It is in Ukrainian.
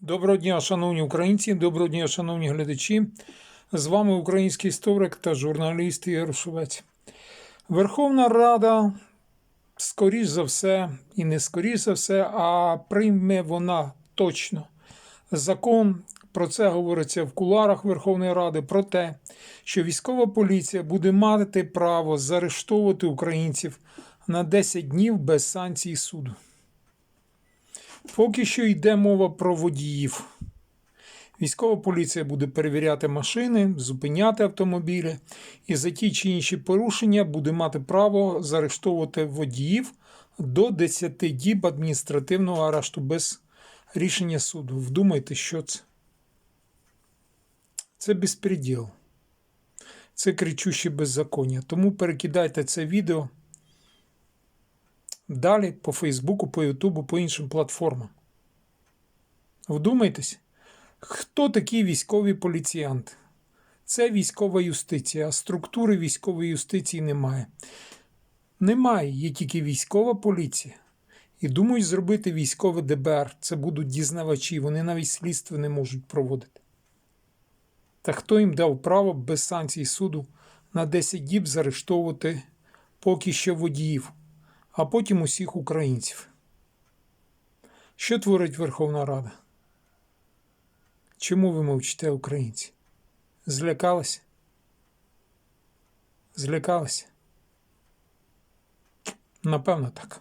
Доброго дня, шановні українці, доброго дня, шановні глядачі. З вами український історик та журналіст Ігор Шовець. Верховна Рада, скоріш за все, і не скоріш за все, а прийме вона точно закон. Про це говориться в куларах Верховної Ради про те, що військова поліція буде мати право заарештовувати українців на 10 днів без санкцій суду. Поки що йде мова про водіїв. Військова поліція буде перевіряти машини, зупиняти автомобілі і за ті чи інші порушення буде мати право заарештовувати водіїв до 10 діб адміністративного арешту без рішення суду. Вдумайте, що це. Це безпреділ. Це кричуще беззаконня. Тому перекидайте це відео далі по Фейсбуку, по Ютубу, по іншим платформам. Вдумайтесь, хто такі військові поліціянти? Це військова юстиція, а структури військової юстиції немає. Немає, є тільки військова поліція. І думають зробити військове ДБР. Це будуть дізнавачі, вони навіть слідство не можуть проводити. Та хто їм дав право без санкцій суду на 10 діб заарештовувати поки що водіїв, а потім усіх українців? Що творить Верховна Рада? Чому ви мовчите, українці? Злякалися? Злякалися? Напевно, так.